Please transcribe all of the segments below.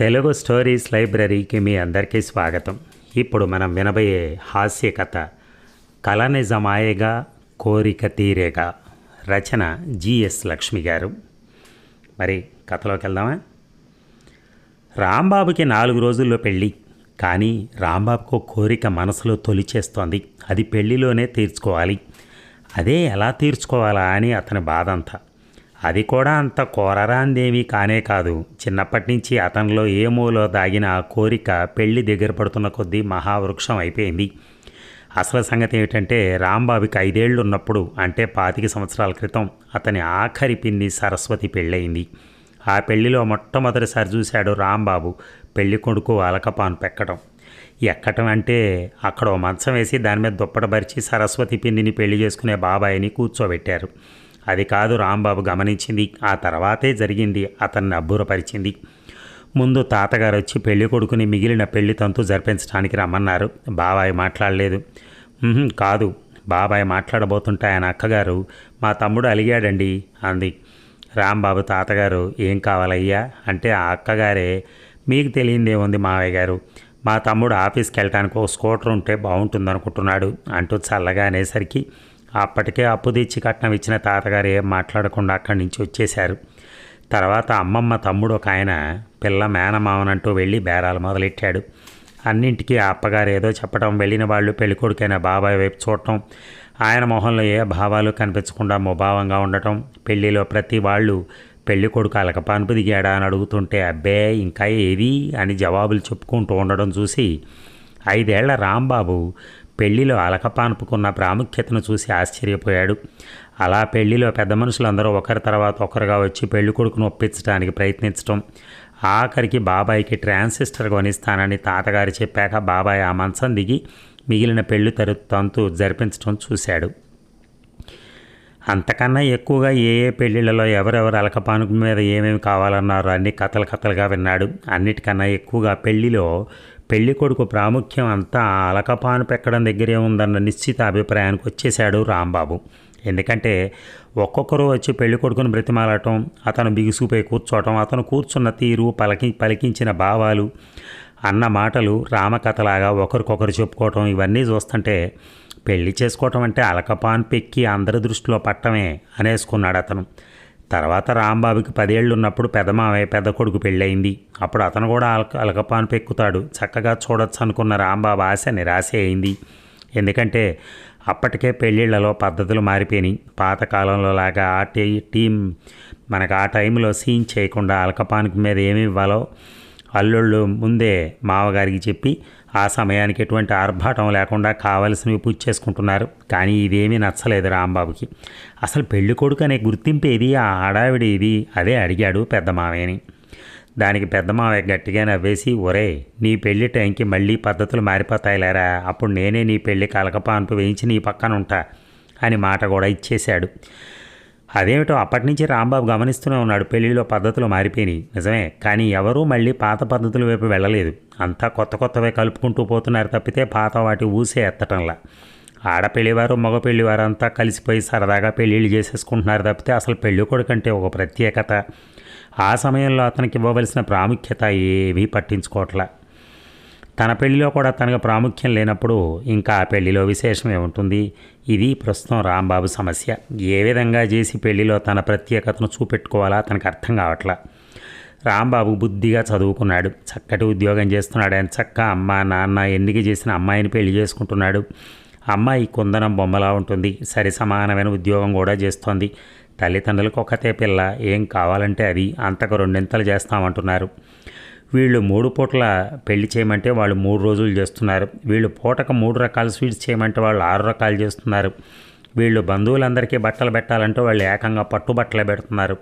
Telugu stories లైబ్రరీకి మీ అందరికీ స్వాగతం. ఇప్పుడు మనం వినబోయే హాస్య కథ కళ నిజమాయగా కోరిక తీరేగా రచన జిఎస్ లక్ష్మి గారు. మరి కథలోకి వెళ్దామా? రాంబాబుకి నాలుగు రోజుల్లో పెళ్ళి కానీ రాంబాబుకు కోరిక మనసులో తొలిచేస్తోంది. అది పెళ్ళిలోనే తీర్చుకోవాలి. అదే ఎలా తీర్చుకోవాలా అని అతని బాధ అంతా. అది కూడా అంత కోరరాందేమీ కానే కాదు. చిన్నప్పటి నుంచి అతనిలో మూలో దాగిన కోరిక పెళ్ళి దగ్గర పడుతున్న కొద్దీ మహావృక్షం అయిపోయింది. అసలు సంగతి ఏమిటంటే రాంబాబుకి ఐదేళ్ళు ఉన్నప్పుడు అంటే పాతిక సంవత్సరాల క్రితం అతని ఆఖరి పిన్ని సరస్వతి పెళ్ళయింది. ఆ పెళ్ళిలో మొట్టమొదటిసారి చూశాడు రాంబాబు పెళ్ళి కొడుకు అలకపాను పెక్కడం. ఎక్కటం అంటే అక్కడ ఓ మంచం వేసి దాని మీద దుప్పట దుప్పటపరిచి సరస్వతి పిన్నిని పెళ్ళి చేసుకునే బాబాయిని కూర్చోబెట్టారు. అది కాదు రాంబాబు గమనించింది. ఆ తర్వాతే జరిగింది. అతన్ని అబ్బురపరిచింది. ముందు తాతగారు వచ్చి పెళ్ళి కొడుకుని మిగిలిన పెళ్ళి తంతు జరిపించడానికి రమ్మన్నారు. బాబాయ్ మాట్లాడలేదు. కాదు. బాబాయ్ మాట్లాడబోతుంటే ఆయన అక్కగారు. మా తమ్ముడు అలిగాడండి అంది. రాంబాబు తాతగారు ఏం కావాలయ్యా? అంటే ఆ అక్కగారే మీకు తెలియందేముంది మావయ్య గారు. మా తమ్ముడు ఆఫీస్కి వెళ్ళటానికి ఒక స్కూటర్ ఉంటే బాగుంటుంది అనుకుంటున్నాడు అంటూ చల్లగా అనేసరికి అప్పటికే అప్పు తెచ్చి కట్నం ఇచ్చిన తాతగారు ఏం మాట్లాడకుండా అక్కడి నుంచి వచ్చేశారు. తర్వాత అమ్మమ్మ తమ్ముడు ఒక ఆయన పిల్ల మేనమావనంటూ వెళ్ళి బేరాలు మొదలెట్టాడు. అన్నింటికీ ఆ అప్పగారు ఏదో చెప్పడం వెళ్ళిన వాళ్ళు పెళ్ళికొడుకైన బాబాయ్ వైపు చూడటం ఆయన మొహంలో ఏ భావాలు కనిపించకుండా ముభావంగా ఉండటం పెళ్ళిలో ప్రతి వాళ్ళు పెళ్ళి కొడుకు అలకపాన్పు దిగాడా అని అడుగుతుంటే అబ్బే ఇంకా ఏది? అని జవాబులు చెప్పుకుంటూ ఉండడం చూసి ఐదేళ్ళ రాంబాబు పెళ్ళిలో అలకపానుపుకున్న ప్రాముఖ్యతను చూసి ఆశ్చర్యపోయాడు. అలా పెళ్ళిలో పెద్ద మనుషులందరూ ఒకరి తర్వాత ఒకరుగా వచ్చి పెళ్ళి కొడుకును ఒప్పించడానికి ప్రయత్నించడం ఆఖరికి బాబాయికి ట్రాన్సిస్టర్ కొనిస్తానని తాతగారు చెప్పాక బాబాయ్ ఆ మంచం దిగి మిగిలిన పెళ్ళి తరు తంతు జరిపించడం చూశాడు. అంతకన్నా ఎక్కువగా ఏ ఏ పెళ్ళిళ్ళలో ఎవరెవరు అలకపానుకు మీద ఏమేమి కావాలన్నారో అన్ని కథలు కథలుగా విన్నాడు. అన్నిటికన్నా ఎక్కువగా పెళ్ళిలో పెళ్ళి కొడుకు ప్రాముఖ్యం అంతా అలకపాను పెక్కడం దగ్గరే ఉందన్న నిశ్చిత అభిప్రాయానికి వచ్చేశాడు రాంబాబు. ఎందుకంటే ఒక్కొక్కరు వచ్చి పెళ్ళి కొడుకును బ్రతిమాలటం అతను బిగుసుపై కూర్చోవటం అతను కూర్చున్న తీరు పలకి పలికించిన భావాలు అన్న మాటలు రామకథలాగా ఒకరికొకరు చెప్పుకోవటం ఇవన్నీ చూస్తుంటే పెళ్ళి చేసుకోవటం అంటే అలకపాన్ పెక్కి అందరి దృష్టిలో పట్టమే అనేసుకున్నాడు అతను తర్వాత రాంబాబుకి పదేళ్ళు ఉన్నప్పుడు పెద్ద పెద్ద కొడుకు పెళ్ళయింది. అప్పుడు అతను కూడా అలక అలకపాను పెక్కుతాడు చక్కగా చూడొచ్చు అనుకున్న రాంబాబు ఆశ నిరాశ అయింది. ఎందుకంటే అప్పటికే పెళ్ళిళ్ళలో పద్ధతులు మారిపోయినాయి. పాతకాలంలో లాగా ఆ టీ టీం మనకు ఆ టైంలో సీన్ చేయకుండా అలకపానికి మీద ఏమి ఇవ్వాలో అల్లుళ్ళు ముందే మావగారికి చెప్పి ఆ సమయానికి ఎటువంటి ఆర్భాటం లేకుండా కావలసినవి పూజ చేసుకుంటున్నారు. కానీ ఇదేమీ నచ్చలేదు రాంబాబుకి. అసలు పెళ్ళి కొడుకు అనే గుర్తింపేది ఆ ఆడావిడేది ఇది అదే అడిగాడు పెద్ద మావయ్యని దానికి పెద్ద మావయ్య గట్టిగా నవ్వేసి ఒరే నీ పెళ్ళి టైంకి మళ్ళీ పద్ధతులు మారిపోతాయి లేరా? అప్పుడు నేనే నీ పెళ్ళి కలకపాన్పు వేయించి నీ పక్కన ఉంటా అని మాట కూడా ఇచ్చేశాడు. అదేమిటో అప్పటి నుంచి రాంబాబు గమనిస్తూనే ఉన్నాడు. పెళ్ళిలో పద్ధతులు మారిపోయినాయి. నిజమే కానీ ఎవరూ మళ్ళీ పాత పద్ధతుల వైపు వెళ్ళలేదు. అంతా కొత్త కొత్తవే కలుపుకుంటూ పోతున్నారు తప్పితే పాత వాటి ఊసే ఎత్తటంలా. ఆడపెళ్ళివారు మగ పెళ్ళివారు అంతా కలిసిపోయి సరదాగా పెళ్ళిళ్ళు చేసేసుకుంటున్నారు తప్పితే అసలు పెళ్ళి కొడుకంటే ఒక ప్రత్యేకత. ఆ సమయంలో అతనికి ఇవ్వవలసిన ప్రాముఖ్యత ఏమీ పట్టించుకోవట్లా. తన పెళ్ళిలో కూడా తనకు ప్రాముఖ్యం లేనప్పుడు ఇంకా ఆ పెళ్ళిలో విశేషమే ఉంటుంది. ఇది ప్రస్తుతం రాంబాబు సమస్య. ఏ విధంగా చేసి పెళ్ళిలో తన ప్రత్యేకతను చూపెట్టుకోవాలా తనకు అర్థం కావట్లా. రాంబాబు బుద్ధిగా చదువుకున్నాడు. చక్కటి ఉద్యోగం చేస్తున్నాడు. ఆయన చక్క అమ్మ నాన్న ఎన్నిక చేసిన అమ్మాయిని పెళ్ళి చేసుకుంటున్నాడు. అమ్మాయి కుందనం బొమ్మలా ఉంటుంది. సరి సమానమైన ఉద్యోగం కూడా చేస్తోంది. తల్లిదండ్రులకు ఒకతే పిల్ల. ఏం కావాలంటే అది. అంతకు రెండింతలు చేస్తామంటున్నారు. వీళ్ళు మూడు పూటల పెళ్ళి చేయమంటే వాళ్ళు మూడు రోజులు చేస్తున్నారు. వీళ్ళు పూటకు మూడు రకాల స్వీట్స్ చేయమంటే వాళ్ళు ఆరు రకాలు చేస్తున్నారు. వీళ్ళు బంధువులందరికీ బట్టలు పెట్టాలంటే వాళ్ళు ఏకంగా పట్టు బట్టలే పెడుతున్నారు.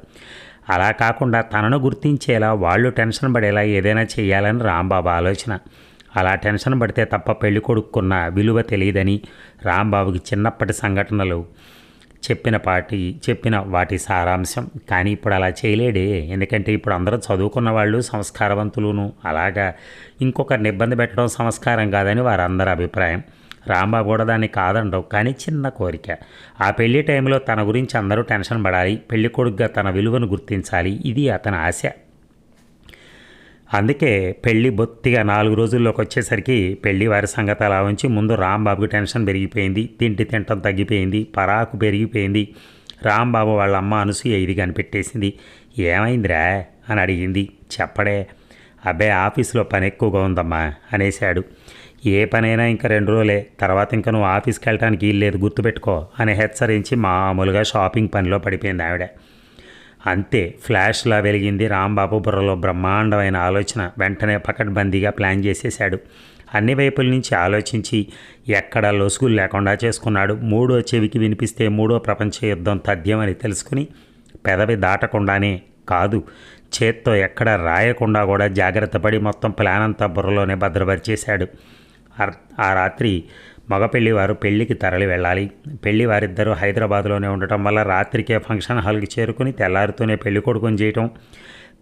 అలా కాకుండా తనను గుర్తించేలా వాళ్ళు టెన్షన్ పడేలా ఏదైనా చేయాలని రాంబాబు ఆలోచన. అలా టెన్షన్ పడితే తప్ప పెళ్ళి కొడుకున్న విలువ తెలియదని రాంబాబుకి చిన్నప్పటి సంఘటనలు. చెప్పిన పాటి చెప్పిన వాటి సారాంశం. కానీ ఇప్పుడు అలా చేయలేడే. ఎందుకంటే ఇప్పుడు అందరూ చదువుకున్న వాళ్ళు సంస్కారవంతులును. అలాగా ఇంకొకరిని ఇబ్బంది పెట్టడం సంస్కారం కాదని వారందరి అభిప్రాయం. రాంబాబు కూడా దాన్ని కాదండవు. కానీ చిన్న కోరిక. ఆ పెళ్ళి టైంలో తన గురించి అందరూ టెన్షన్ పడాలి. పెళ్ళి కొడుకుగా తన విలువను గుర్తించాలి. ఇది అతని ఆశ. అందుకే పెళ్ళి బొత్తిగా నాలుగు రోజుల్లోకి వచ్చేసరికి పెళ్ళి వారి సంగతి అలా ఉంచి ముందు రాంబాబుకి టెన్షన్ పెరిగిపోయింది తిండి తింటం తగ్గిపోయింది పరాకు పెరిగిపోయింది. రాంబాబు వాళ్ళ అమ్మ అనసూయ ఇది కనిపెట్టేసింది. ఏమైందిరా? అని అడిగింది. చెప్పడే. అబ్బాయి ఆఫీస్లో పని ఎక్కువగా ఉందమ్మా అనేశాడు. ఏ పనైనా ఇంకా రెండు రోజులే. తర్వాత ఇంకా నువ్వు ఆఫీస్కి వెళ్ళటానికి వీల్లేదు గుర్తుపెట్టుకో అని హెచ్చరించి మామూలుగా షాపింగ్ పనిలో పడిపోయింది ఆవిడ. అంతే ఫ్లాష్లా వెలిగింది రాంబాబు బుర్రలో బ్రహ్మాండమైన ఆలోచన. వెంటనే పకడ్బందీగా ప్లాన్ చేసేశాడు. అన్ని వైపుల నుంచి ఆలోచించి ఎక్కడ లొసుగులు లేకుండా చేసుకున్నాడు. మూడో చెవికి వినిపిస్తే మూడో ప్రపంచ యుద్ధం తథ్యమని తెలుసుకుని పెదవి దాటకుండానే కాదు చేత్తో ఎక్కడ రాయకుండా కూడా జాగ్రత్త పడి మొత్తం ప్లాన్ అంతా బుర్రలోనే భద్రపరిచేశాడు. ఆ రాత్రి మగ పెళ్ళివారు పెళ్ళికి తరలి వెళ్ళాలి. పెళ్ళి వారిద్దరూ హైదరాబాద్లోనే ఉండటం వల్ల రాత్రికే ఫంక్షన్ హాల్కి చేరుకుని తెల్లారితోనే పెళ్ళి కొడుకుని చేయటం.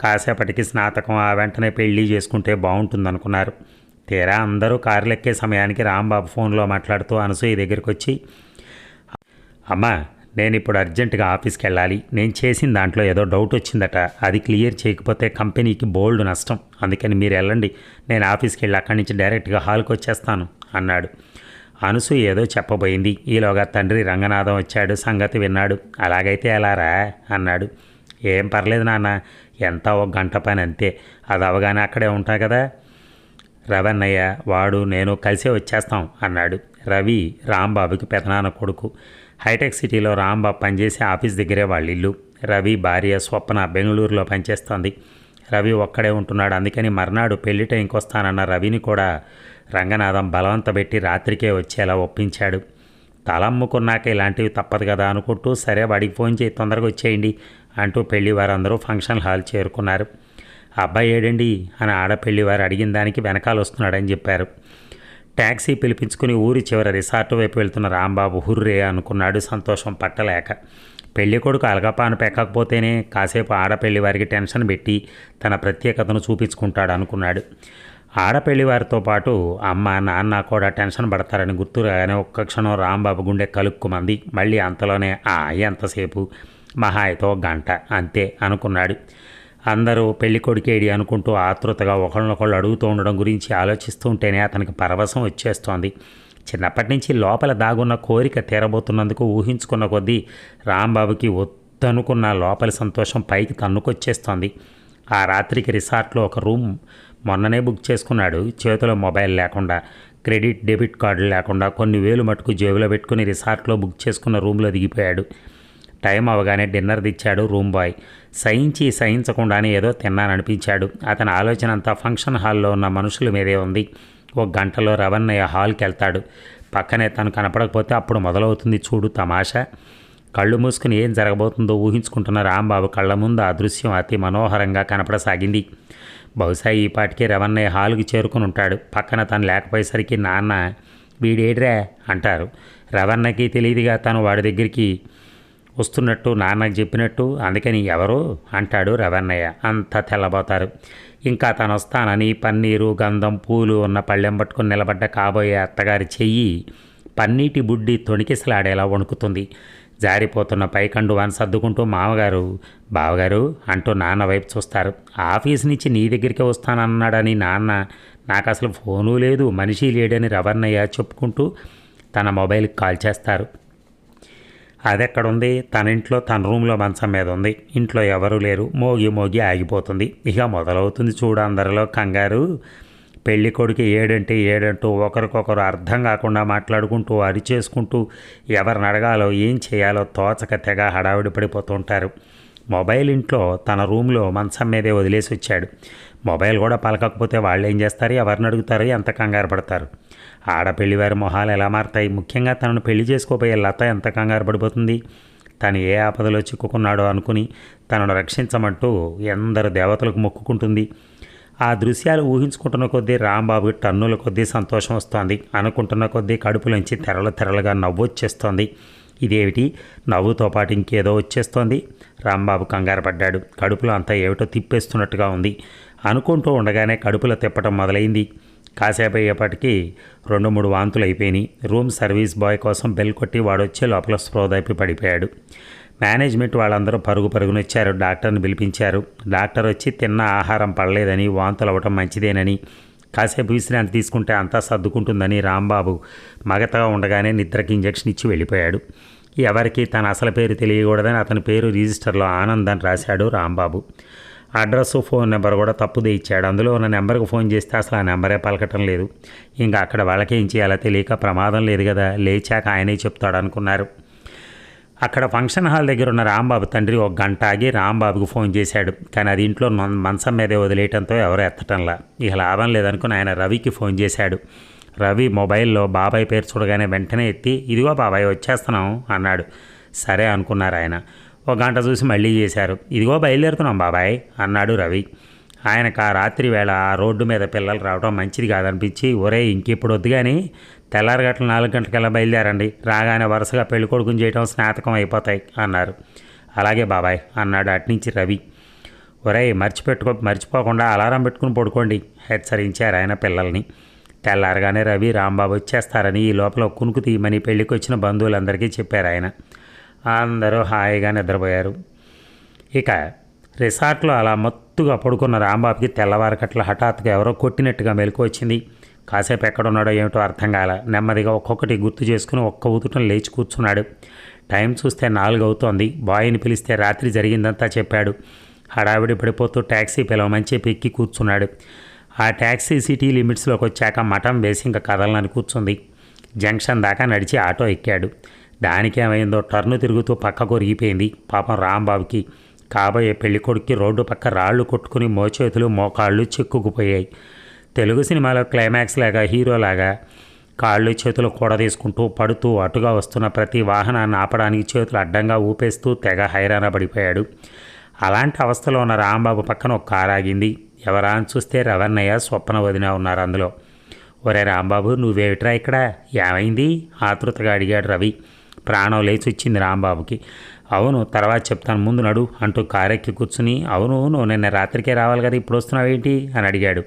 కాసేపటికి స్నాతకం ఆ వెంటనే పెళ్ళి చేసుకుంటే బాగుంటుందనుకున్నారు. తీరా అందరూ కారులెక్కే సమయానికి రాంబాబు ఫోన్లో మాట్లాడుతూ అనసూయ దగ్గరికి వచ్చి అమ్మా నేను ఇప్పుడు అర్జెంటుగా ఆఫీస్కి వెళ్ళాలి నేను చేసిన దాంట్లో ఏదో డౌట్ వచ్చిందట. అది క్లియర్ చేయకపోతే కంపెనీకి బోల్డ్ నష్టం. అందుకని మీరు వెళ్ళండి నేను ఆఫీస్కి వెళ్ళి అక్కడి నుంచి డైరెక్ట్గా హాల్కి వచ్చేస్తాను అన్నాడు. అనసూయ ఏదో చెప్పబోయింది. ఈలోగా తండ్రి రంగనాథం వచ్చాడు సంగతి విన్నాడు. అలాగైతే ఎలారా? అన్నాడు. ఏం పర్లేదు నాన్న ఎంత ఒక గంట పని అంతే. అది అవగానే అక్కడే ఉంటా కదా? రవన్నయ్య వాడు నేను కలిసే వచ్చేస్తాం అన్నాడు. రవి రాంబాబుకి పెదనాన్న కొడుకు. హైటెక్ సిటీలో రాంబాబు పనిచేసే ఆఫీస్ దగ్గరే వాళ్ళ ఇల్లు రవి భార్య స్వప్న బెంగళూరులో పనిచేస్తోంది. రవి ఒక్కడే ఉంటున్నాడు. అందుకని మర్నాడు పెళ్ళి టైంకి వస్తానన్న రవిని కూడా రంగనాథం బలవంతపెట్టి రాత్రికే వచ్చేలా ఒప్పించాడు. తలమ్ముకున్నాక ఇలాంటివి తప్పదు కదా అనుకుంటూ సరే వాడికి ఫోన్ చేయి తొందరగా వచ్చేయండి అంటూ పెళ్ళి వారందరూ ఫంక్షన్ హాల్ చేరుకున్నారు. అబ్బాయి ఏడండి? అని ఆడపెళ్ళి వారు అడిగిన దానికి వెనకాల వస్తున్నాడని చెప్పారు. ట్యాక్సీ పిలిపించుకుని ఊరి చివర రిసార్ట్ వైపు వెళ్తున్న రాంబాబు హుర్రే అనుకున్నాడు. సంతోషం పట్టలేక పెళ్ళి కొడుకు అలగపాను పెక్కకపోతేనే కాసేపు ఆడపెళ్ళి వారికి టెన్షన్ పెట్టి తన ప్రత్యేకతను చూపించుకుంటాడు అనుకున్నాడు. ఆడపెళ్ళి వారితో పాటు అమ్మ నాన్న కూడా టెన్షన్ పడతారని గుర్తురాగానే ఒక్క క్షణం రాంబాబు గుండె కలుక్కుమంది. మళ్ళీ అంతలోనే ఆ ఎంతసేపు? మహాయతో గంట. అంతే అనుకున్నాడు. అందరూ పెళ్ళి కొడుకేడి అనుకుంటూ ఆతృతగా ఒకళ్ళనొకళ్ళు అడుగుతూ ఉండడం గురించి ఆలోచిస్తూ ఉంటేనే అతనికి పరవశం వచ్చేస్తోంది. చిన్నప్పటి నుంచి లోపల దాగున్న కోరిక తీరబోతున్నందుకు ఊహించుకున్న కొద్దీ రాంబాబుకి వద్దనుకున్న లోపల సంతోషం పైకి తన్నుకొచ్చేస్తోంది. ఆ రాత్రికి రిసార్ట్లో ఒక రూమ్ మొన్ననే బుక్ చేసుకున్నాడు. చేతిలో మొబైల్ లేకుండా క్రెడిట్ డెబిట్ కార్డు లేకుండా కొన్ని వేలు మటుకు జేబులో పెట్టుకుని రిసార్ట్లో బుక్ చేసుకున్న రూమ్లో దిగిపోయాడు. టైం అవగానే డిన్నర్ తెచ్చాడు రూమ్ బాయ్. సహించి సహించకుండానే ఏదో తిన్నాననిపించాడు. అతని ఆలోచన అంతా ఫంక్షన్ హాల్లో ఉన్న మనుషుల మీదే ఉంది. ఒక గంటలో రవణయ్య హాల్కి వెళ్తాడు పక్కనే తను కనపడకపోతే అప్పుడు మొదలవుతుంది చూడు తమాషా. కళ్ళు మూసుకుని ఏం జరగబోతుందో ఊహించుకుంటున్న రాంబాబు కళ్ళ ముందు ఆ దృశ్యం అతి మనోహరంగా కనపడసాగింది. బహుశా ఈ పాటికి రవణయ్య హాలుకి చేరుకుని ఉంటాడు. పక్కన తను లేకపోయేసరికి నాన్న వీడేడ్రా? అంటారు. రవణకి తెలియదుగా తను వాడి దగ్గరికి వస్తున్నట్టు నాన్నకు చెప్పినట్టు అందుకని ఎవరు? అంటాడు రవణయ్య అంతా తెల్లబోతారు. ఇంకా తనొస్తానని పన్నీరు గంధం పూలు ఉన్న పళ్ళెం పట్టుకుని నిలబడ్డ కాబోయే అత్తగారి చెయ్యి పన్నీటి బుడ్డి తొణికిసలాడేలా వణుకుతుంది. జారిపోతున్న పైకండు వాని సర్దుకుంటూ మామగారు బావగారు అంటూ నాన్న వైపు చూస్తారు. ఆఫీస్ నుంచి నీ దగ్గరికి వస్తానన్నాడని నాన్న. నాకు అసలు ఫోను లేదు మనిషి లేడని రవర్ణయ్య చెప్పుకుంటూ తన మొబైల్కి కాల్ చేస్తారు. అది ఎక్కడ ఉంది తన ఇంట్లో తన రూమ్లో మంచం మీద ఉంది ఇంట్లో ఎవరూ లేరు. మోగి మోగి ఆగిపోతుంది. ఇక మొదలవుతుంది చూడు అందరిలో కంగారు. పెళ్ళి కొడుకు ఏడంటే ఏడంటూ ఒకరికొకరు అర్థం కాకుండా మాట్లాడుకుంటూ అరిచేసుకుంటూ ఎవరిని అడగాలో ఏం చేయాలో తోచక తెగ హడావిడి పడిపోతుంటారు. మొబైల్ ఇంట్లో తన రూమ్లో మంచం మీదే వదిలేసి వచ్చాడు మొబైల్ కూడా పలకకపోతే వాళ్ళు ఏం చేస్తారు? ఎవరిని అడుగుతారు? ఎంత కంగారు పడతారు? ఆడపెళ్ళి వారి మొహాలు ఎలా మారతాయి? ముఖ్యంగా తనను పెళ్ళి చేసుకోబోయే లత ఎంత కంగారు పడిపోతుంది? తను ఏ ఆపదలో చిక్కుకున్నాడో అనుకుని తనను రక్షించమంటూ ఎందరు దేవతలకు మొక్కుకుంటుంది. ఆ దృశ్యాలు ఊహించుకుంటున్న కొద్దీ రాంబాబు టన్నుల కొద్దీ సంతోషం వస్తోంది. అనుకుంటున్న కొద్దీ కడుపులోంచి తెరలు తెరలుగా నవ్వు వచ్చేస్తోంది. ఇదేమిటి? నవ్వుతో పాటు ఇంకేదో వచ్చేస్తోంది? రాంబాబు కంగారు పడ్డాడు. కడుపులో అంతా ఏమిటో తిప్పేస్తున్నట్టుగా ఉంది. అనుకుంటూ ఉండగానే కడుపులో తిప్పటం మొదలైంది. కాసేపు అయ్యేపటికి రెండు మూడు వాంతులు అయిపోయినాయి. రూమ్ సర్వీస్ బాయ్ కోసం బెల్ కొట్టి వాడు వచ్చే లోపల స్ప్రోదైపు పడిపోయాడు. మేనేజ్మెంట్ వాళ్ళందరూ పరుగు పరుగునొచ్చారు. డాక్టర్ని పిలిపించారు. డాక్టర్ వచ్చి తిన్న ఆహారం పడలేదని వాంతులు అవ్వటం మంచిదేనని. కాసేపు విశ్రాంతి తీసుకుంటే అంతా సర్దుకుంటుందని రాంబాబు మగతగా ఉండగానే నిద్రకి ఇంజక్షన్ ఇచ్చి వెళ్ళిపోయాడు. ఎవరికి తన అసలు పేరు తెలియకూడదని అతని పేరు రిజిస్టర్లో ఆనంద్ అని రాశాడు రాంబాబు. అడ్రస్ ఫోన్ నెంబర్ కూడా తప్పుదే ఇచ్చాడు. అందులో ఉన్న నెంబర్కి ఫోన్ చేస్తే అసలు ఆ నెంబరే పలకటం లేదు. ఇంకా అక్కడ వాళ్ళకేం చేయాలో తెలియక ప్రమాదం లేదు కదా లేచాక ఆయనే చెప్తాడు అనుకున్నారు. అక్కడ ఫంక్షన్ హాల్ దగ్గర ఉన్న రాంబాబు తండ్రి ఒక గంట ఆగి రాంబాబుకు ఫోన్ చేశాడు. కానీ అది ఇంట్లో మంచం మీదే వదిలేయటంతో ఎవరు ఎత్తటంలా. ఇక లాభం లేదనుకుని ఆయన రవికి ఫోన్ చేశాడు. రవి మొబైల్లో బాబాయ్ పేరు చూడగానే వెంటనే ఎత్తి ఇదిగో బాబాయ్ వచ్చేస్తున్నాం అన్నాడు. సరే అనుకున్నారు ఆయన. ఒక గంట చూసి మళ్ళీ చేశారు. ఇదిగో బయలుదేరుతున్నాం బాబాయ్ అన్నాడు రవి. ఆయనకు ఆ రాత్రి వేళ ఆ రోడ్డు మీద పిల్లలు రావడం మంచిది కాదనిపించి ఒరే ఇంకెప్పుడు వద్దు కానీ తెల్లారగట్ల నాలుగు గంటలకల్లా బయలుదేరండి. రాగానే వరుసగా పెళ్ళి కొడుకుని చేయడం స్నాతకం అయిపోతాయి అన్నారు. అలాగే బాబాయ్ అన్నాడు అట్నుంచి రవి. ఒరేయ్ మర్చిపెట్టుకో మర్చిపోకుండా అలారం పెట్టుకుని పడుకోండి హెచ్చరించారు ఆయన పిల్లల్ని. తెల్లారగానే రవి రాంబాబు వచ్చేస్తారని ఈ లోపల కునుకు తీయమని పెళ్ళికి వచ్చిన బంధువులందరికీ చెప్పారు ఆయన. అందరూ హాయిగా నిద్రపోయారు. ఇక రిసార్ట్లో అలా మత్తుగా పడుకున్న రాంబాబుకి తెల్లవారకట్ల హఠాత్తుగా ఎవరో కొట్టినట్టుగా మెలకు వచ్చింది. కాసేపు ఎక్కడున్నాడో ఏమిటో అర్థం కాల. నెమ్మదిగా ఒక్కొక్కటి గుర్తు చేసుకుని ఒక్క ఊతుటం లేచి కూర్చున్నాడు. టైం చూస్తే నాలుగు అవుతోంది బాయ్ని పిలిస్తే రాత్రి జరిగిందంతా చెప్పాడు. హడావిడి పడిపోతూ ట్యాక్సీ పిలవమని చెప్పి ఎక్కి కూర్చున్నాడు. ఆ ట్యాక్సీ సిటీ లిమిట్స్లోకి వచ్చాక మఠం వేసి ఇంకా కదలనని కూర్చుంది. జంక్షన్ దాకా నడిచి ఆటో ఎక్కాడు. దానికేమైందో టర్ను తిరుగుతూ పక్కకు ఒరిగిపోయింది పాపం రాంబాబుకి కాబోయే పెళ్ళికొడుక్కి రోడ్డు పక్క రాళ్ళు కొట్టుకుని మోచేతులు మోకాళ్ళు చిక్కుకుపోయాయి. తెలుగు సినిమాలో క్లైమాక్స్ లాగా హీరోలాగా కాళ్ళు చేతులు కూడదీసుకుంటూ పడుతూ అటుగా వస్తున్న ప్రతి వాహనాన్ని ఆపడానికి చేతులు అడ్డంగా ఊపేస్తూ తెగ హైరాణ పడిపోయాడు. అలాంటి అవస్థలో ఉన్న రాంబాబు పక్కన ఒక కారు ఆగింది. ఎవరా అని చూస్తే రవణయ్య స్వప్న వదిన ఉన్నారు అందులో. ఒరే రాంబాబు నువ్వేమిట్రా ఇక్కడ? ఏమైంది? ఆతృతగా అడిగాడు రవి. ప్రాణం లేచి వచ్చింది రాంబాబుకి. అవును తర్వాత చెప్తాను ముందు నడు అంటూ కారెక్కి కూర్చుని అవును నువ్వు నిన్న రాత్రికే రావాలి కదా ఇప్పుడు వస్తున్నావేంటి? అని అడిగాడు.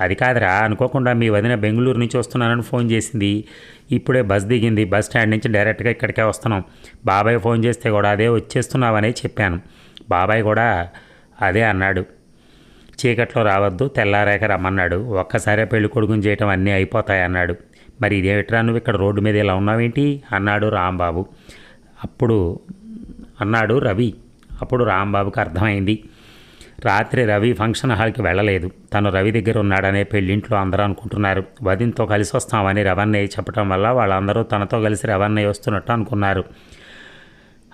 అది కాదురా అనుకోకుండా మీ వదిన బెంగళూరు నుంచి వస్తున్నానని ఫోన్ చేసింది. ఇప్పుడే బస్ దిగింది బస్ స్టాండ్ నుంచి డైరెక్ట్గా ఇక్కడికే వస్తున్నాం. బాబాయ్ ఫోన్ చేస్తే కూడా అదే వచ్చేస్తున్నావనే చెప్పాను. బాబాయ్ కూడా అదే అన్నాడు. చీకట్లో రావద్దు తెల్లారాక రమ్మన్నాడు. ఒక్కసారే పెళ్ళి కొడుకుని చేయటం అన్నీ అయిపోతాయి అన్నాడు మరి ఇదేమిట్రా నువ్వు ఇక్కడ రోడ్డు మీద ఇలా ఉన్నావేంటి? అన్నాడు రాంబాబు. అప్పుడు అన్నాడు రవి. అప్పుడు రాంబాబుకి అర్థమైంది. రాత్రి రవి ఫంక్షన్ హాల్కి వెళ్ళలేదు. తను రవి దగ్గర ఉన్నాడనే పెళ్ళింట్లో అందరూ అనుకుంటున్నారు. వదినతో కలిసి వస్తామని రవన్నయ్య చెప్పడం వల్ల వాళ్ళందరూ తనతో కలిసి రవణయ్య వస్తున్నట్టు అనుకున్నారు.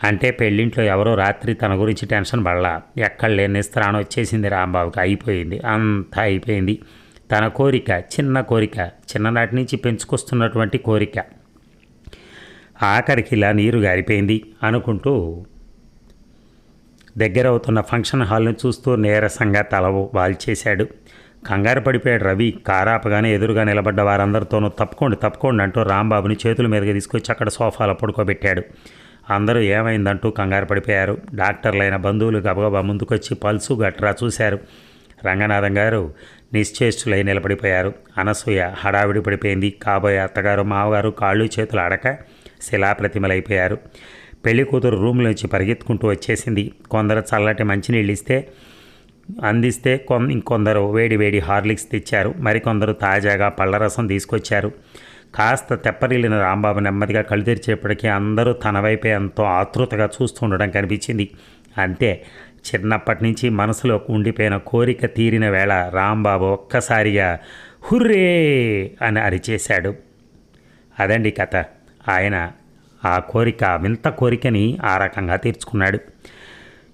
అంటే పెళ్ళింట్లో ఎవరో రాత్రి తన గురించి టెన్షన్ పడలా. ఎక్కడ లేని నిస్త్రాణం వచ్చేసింది రాంబాబుకి. అయిపోయింది. అంతా అయిపోయింది. తన కోరిక చిన్న కోరిక చిన్ననాటి నుంచి పెంచుకొస్తున్నటువంటి కోరిక. ఆఖరికి ఇలా నీరు గారిపోయింది అనుకుంటూ దగ్గర అవుతున్న ఫంక్షన్ హాల్ని చూస్తూ నీరసంగా తల వాల్చేశాడు. కంగారు పడిపోయాడు రవి. కారాపగానే ఎదురుగా నిలబడ్డ వారందరితోనూ తప్పుకోండి తప్పుకోండి అంటూ రాంబాబుని చేతుల మీదకి తీసుకొచ్చి అక్కడ సోఫాలో పడుకోబెట్టాడు. అందరూ ఏమైందంటూ కంగారు పడిపోయారు. డాక్టర్లైన బంధువులు గబగబా ముందుకొచ్చి పల్సు గట్రా చూశారు. రంగనాథం గారు నిశ్చేష్టులై నిలబడిపోయారు. అనసూయ హడావిడి పడిపోయింది. కాబోయే అత్తగారు మావగారు కాళ్ళు చేతులు అడక శిలాప్రతిమలైపోయారు. పెళ్ళి కూతురు రూమ్లోంచి పరిగెత్తుకుంటూ వచ్చేసింది. కొందరు చల్లటి మంచినీళ్ళు ఇస్తే అందిస్తే కొం ఇంకొందరు వేడి వేడి హార్లిక్స్ తెచ్చారు. మరికొందరు తాజాగా పళ్ళరసం తీసుకొచ్చారు. కాస్త తెప్పరిల్లిన రాంబాబు నెమ్మదిగా కళ్ళు తెరిచేపటికి అందరూ తన వైపే ఎంతో ఆతృతగా చూస్తూ ఉండడం కనిపించింది. అంతే చిన్నప్పటి నుంచి మనసులో ఉండిపోయిన కోరిక తీరిన వేళ రాంబాబు ఒక్కసారిగా హుర్రే అని అరిచేశాడు. అదండి కథ. ఆయన ఆ కోరిక వింత కోరికని ఆ రకంగా తీర్చుకున్నాడు.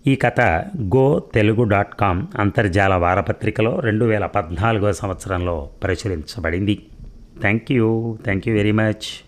ఈ కథ గో తెలుగు డాట్ కామ్ అంతర్జాల వారపత్రికలో రెండు వేల పద్నాలుగో సంవత్సరంలో ప్రచురించబడింది. Thank you. Thank you very much.